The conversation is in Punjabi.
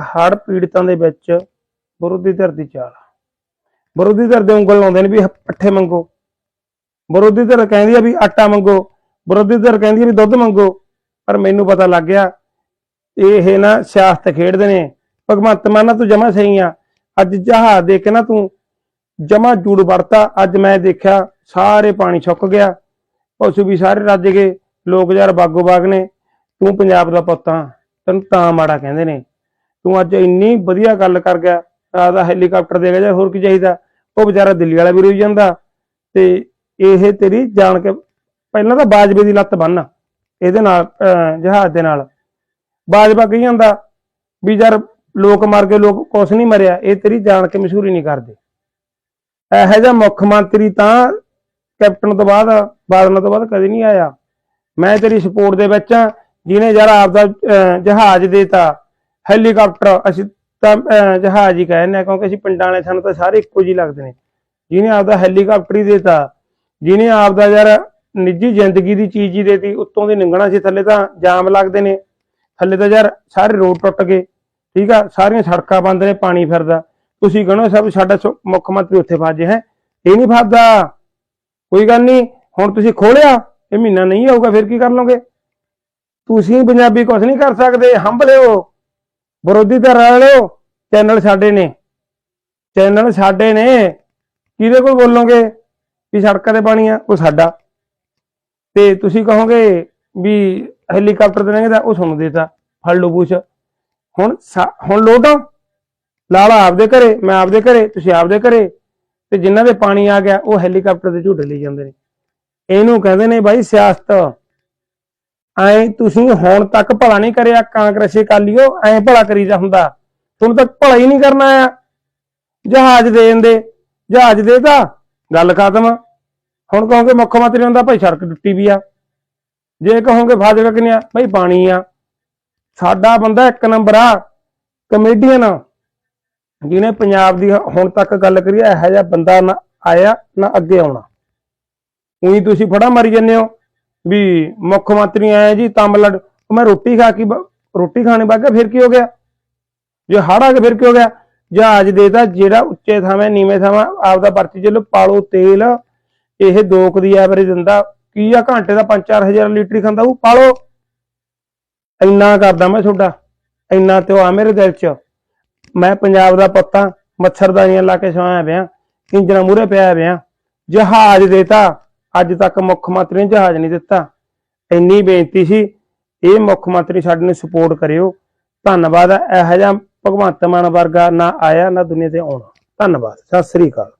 ਹੜ ਪੀੜਤਾਂ ਦੇ ਵਿੱਚ ਵਿਰੋਧੀ ਧਿਰ ਦੀ ਚਾਲ ਵਿਰੋਧੀ ਧਿਰ ਦੇ ਉਂਗਲ ਲਾਉਂਦੇ ਨੇ ਵੀ ਪੱਠੇ ਮੰਗੋ। ਵਿਰੋਧੀ ਧਿਰ ਕਹਿੰਦੀ ਆ ਵੀ ਆਟਾ ਮੰਗੋ। ਵਿਰੋਧੀ ਧਿਰ ਕਹਿੰਦੀ ਆ ਵੀ ਦੁੱਧ ਮੰਗੋ। ਪਰ ਮੈਨੂੰ ਪਤਾ ਲੱਗ ਗਿਆ, ਇਹ ਨਾ ਸਿਆਸਤ ਖੇਡਦੇ ਨੇ। ਭਗਵੰਤ ਮਾਨ ਨਾਲ ਤੂੰ ਜਮਾ ਸਹੀ ਆ। ਅੱਜ ਜਹਾਜ਼ ਦੇ ਕੇ ਨਾ ਤੂੰ ਜਮਾ ਜੂੜ ਵਰਤਾ। ਅੱਜ ਮੈਂ ਦੇਖਿਆ ਸਾਰੇ ਪਾਣੀ ਸੁੱਕ ਗਿਆ। ਪਸ਼ੂ ਵੀ ਸਾਰੇ ਰੱਜ ਗਏ। ਲੋਕ ਯਾਰ ਬਾਗੋ ਬਾਗ ਨੇ। ਤੂੰ ਪੰਜਾਬ ਦਾ ਪੁੱਤ ਆ। ਤੈਨੂੰ ਤਾਂ ਮਾੜਾ ਕਹਿੰਦੇ ਨੇ। ਤੂੰ ਅੱਜ ਇੰਨੀ ਵਧੀਆ ਗੱਲ ਕਰ ਗਿਆ ਆਦਾ ਹੈਲੀਕਾਪਟਰ ਦੇ ਗਿਆ ਹੋਰ ਕੀ ਚਾਹੀਦਾ? ਉਹ ਵਿਚਾਰਾ ਦਿੱਲੀ ਵਾਲਾ ਵੀ ਰੋਈ ਜਾਂਦਾ। ਤੇ ਇਹ ਤੇਰੀ ਜਾਣ ਕੇ ਪਹਿਲਾਂ ਤਾਂ ਬਾਜਵੇ ਦੀ ਲੱਤ ਬੰਨ ਇਹਦੇ ਨਾਲ ਜਹਾਜ਼ ਦੇ ਨਾਲ। ਬਾਜਵਾ ਕਹੀ ਜਾਂਦਾ ਵੀ ਯਾਰ ਲੋਕ ਮਰ ਗਏ ਲੋਕ ਕੁਛ ਨਹੀਂ ਮਰਿਆ ਇਹ ਤੇਰੀ ਜਾਣ ਕੇ ਮਸ਼ਹੂਰੀ ਨਹੀਂ ਕਰਦੇ। ਇਹੋ ਜਿਹਾ ਮੁੱਖ ਮੰਤਰੀ ਤਾਂ ਕੈਪਟਨ ਤੋਂ ਬਾਅਦ ਬਾਦਲ ਤੋਂ ਬਾਅਦ ਕਦੇ ਨਹੀਂ ਆਇਆ। ਮੈਂ ਤੇਰੀ ਸਪੋਰਟ ਦੇ ਵਿੱਚ ਆ ਜਿਹਨੇ ਯਾਰ ਆਪਦਾ ਅਹ, ਜਹਾਜ਼ ਦੇਤਾ। ਹੈਲੀਕਾਪਟਰ, ਅਸੀਂ ਤਾਂ ਜਹਾਜ਼ ਹੀ ਕਹਿੰਦੇ ਆ, ਕਿਉਂਕਿ ਅਸੀਂ ਪਿੰਡਾਂ ਵਾਲੇ, ਸਾਨੂੰ ਤਾਂ ਸਾਰੇ ਇੱਕੋ ਜਿਹੇ ਲੱਗਦੇ ਨੇ। ਜਿਹਨੇ ਆਪਦਾ ਹੈਲੀਕਾਪਟਰ ਹੀ ਦੇਤਾ, ਜਿਹਨੇ ਆਪਦਾ ਯਾਰ ਨਿੱਜੀ ਜ਼ਿੰਦਗੀ ਦੀ ਚੀਜ਼ ਹੀ ਦੇਤੀ, ਉੱਤੋਂ ਦੀ ਨਿੰਗਣਾ ਸੀ, ਥੱਲੇ ਤਾਂ ਜਾਮ ਲੱਗਦੇ ਨੇ। ਥੱਲੇ ਤਾਂ ਯਾਰ ਸਾਰੇ ਰੋਡ ਟੁੱਟ ਗਏ, ਠੀਕ ਆ? ਸਾਰੀਆਂ ਸੜਕਾਂ ਬੰਦ ਨੇ, ਪਾਣੀ ਫਿਰਦਾ। ਤੁਸੀਂ ਕਹਣੋ ਸਭ ਸਾਡਾ ਮੁੱਖ ਮੰਤਰੀ ਉੱਥੇ ਫਾਜੇ ਹੈ। ਇਹ ਨਹੀਂ ਫਾਜਦਾ। ਕੋਈ ਗੱਲ ਨਹੀਂ, ਹੁਣ ਤੁਸੀਂ ਖੋਲਿਆ, ਇਹ ਮਹੀਨਾ ਨਹੀਂ ਆਊਗਾ, ਫਿਰ ਕੀ ਕਰ ਲਓਗੇ? ਤੁਸੀਂ ਪੰਜਾਬੀ ਕੁਝ ਨਹੀਂ ਕਰ ਸਕਦੇ ਹੰਭ ਲਿਓ ਵਿਰੋਧੀ ਧਿਰ ਵਾਲਿਓ ਚੈਨਲ ਸਾਡੇ ਨੇ। ਚੈਨਲ ਸਾਡੇ ਨੇ। ਕਿਹਦੇ ਕੋਲ ਬੋਲੋਗੇ ਵੀ ਸੜਕਾਂ ਤੇ ਪਾਣੀ ਆ? ਉਹ ਸਾਡਾ। ਤੇ ਤੁਸੀਂ ਕਹੋਗੇ ਵੀ ਹੈਲੀਕਾਪਟਰ ਦੇਣਗੇ ਤਾਂ ਉਹ ਤੁਹਾਨੂੰ ਦੇਤਾ। ਫੜ ਲਓ ਪੁੱਛ। ਹੁਣ ਹੁਣ ਲੋਟੋ ਲਾਲਾ ਆਪਦੇ ਘਰੇ, ਮੈਂ ਆਪਦੇ ਘਰੇ, ਤੁਸੀਂ ਆਪਦੇ ਘਰੇ। ਤੇ ਜਿਨ੍ਹਾਂ ਦੇ ਪਾਣੀ ਆ ਗਿਆ, ਉਹ ਹੈਲੀਕਾਪਟਰ ਦੇ ਝੂਟੇ ਲਈ ਜਾਂਦੇ ਨੇ। ਇਹਨੂੰ ਕਹਿੰਦੇ ਨੇ ਬਾਈ ਸਿਆਸਤ। ਐ ਤੁਸੀਂ ਹੁਣ ਤੱਕ ਭਲਾ ਨਹੀਂ ਕਰਿਆ ਕਾਂਗਰਸੀ ਅਕਾਲੀਓ, ਐ ਭਲਾ ਕਰੀਦਾ ਹੁੰਦਾ। ਤੁਹਾਨੂੰ ਤਾਂ ਭਲਾ ਹੀ ਨਹੀਂ ਕਰਨਾ ਆ। ਜਹਾਜ਼ ਦੇ ਦਿੰਦੇ। ਜਹਾਜ਼ ਦੇ ਤਾਂ ਗੱਲ ਖਤਮ। ਹੁਣ ਕਹੋਗੇ ਮੁੱਖ ਮੰਤਰੀ ਹੁੰਦਾ, ਭਾਈ ਸੜਕ ਟੁੱਟੀ ਵੀ ਆ। ਜੇ ਕਹੋਗੇ ਫਾਜ਼ਿਲਕਾ ਕਿੰਨੇ ਆ, ਭਾਈ ਪਾਣੀ ਆ। ਸਾਡਾ ਬੰਦਾ ਇੱਕ ਨੰਬਰ ਆ, ਕਮੇਡੀਅਨ। ਜਿਹਨੇ ਪੰਜਾਬ ਦੀ ਹੁਣ ਤੱਕ ਗੱਲ ਕਰੀ ਇਹੋ ਜਿਹਾ ਬੰਦਾ ਨਾ ਆਇਆ, ਨਾ ਅੱਗੇ ਆਉਣਾ। ਉਹੀ ਤੁਸੀਂ ਫੜਾ ਮਾਰੀ ਜੰਨੇ ਹੋ। ਵੀ ਮੁੱਖ ਮੰਤਰੀ ਆਇਆ ਜੀ ਤਾਮਿਲਨਾਡੂ ਮੈਂ ਰੋਟੀ ਖਾ ਕੇ ਰੋਟੀ ਖਾਣੇ ਬਾਗਾ ਫਿਰ ਕੀ ਹੋ ਗਿਆ? ਜੇ ਹੜ ਆ ਕੇ ਫਿਰ ਕੀ ਹੋ ਗਿਆ? ਜਹਾਜ਼ ਦੇਤਾ ਜਿਹੜਾ ਉੱਚੇ ਥਾਵੇਂ, ਨੀਵੇਂ ਥਾਵੇਂ ਆਪਦਾ ਪਰਚੀ ਚਲੋ ਪਾਲੋ ਤੇਲ, ਇਹ ਦੋ ਕੁ ਦੀ ਐਵਰੇਜ ਦਿੰਦਾ, ਕੀ ਆ ਘੰਟੇ ਦਾ 5-4000 ਲੀਟਰ ਖਾਂਦਾ ਉਹ, ਪਾਲੋ। ਇੰਨਾ ਕਰਦਾ ਮੈਂ ਤੁਹਾਡਾ, ਇੰਨਾ ਤੇ ਆ ਮੇਰੇ ਦਿਲ 'ਚ। ਮੈਂ ਪੰਜਾਬ ਦਾ ਪੁੱਤਾਂ ਮੱਛਰਦਾਨੀਆਂ ਲਾ ਕੇ ਸੋਇਆ ਪਿਆ ਕਿੰਜਰਾ ਮੂਰੇ ਪਿਆ ਪਿਆ। ਜਹਾਜ਼ ਦੇਤਾ ਅੱਜ ਤੱਕ ਮੁੱਖ ਮੰਤਰੀ ਨੇ ਜਹਾਜ਼ ਨਹੀਂ ਦਿੱਤਾ। ਇੰਨੀ ਬੇਨਤੀ ਸੀ, ਇਹ ਮੁੱਖ ਮੰਤਰੀ ਸਾਡੇ ਨੂੰ ਸਪੋਰਟ ਕਰਿਓ। ਧੰਨਵਾਦ, ਇਹੋ ਜਿਹਾ ਭਗਵੰਤ ਮਾਨ ਵਰਗਾ ਨਾ ਆਇਆ, ਨਾ ਦੁਨੀਆ ਤੇ ਆਉਣਾ। ਧੰਨਵਾਦ, ਸਤਿ ਸ੍ਰੀ ਅਕਾਲ।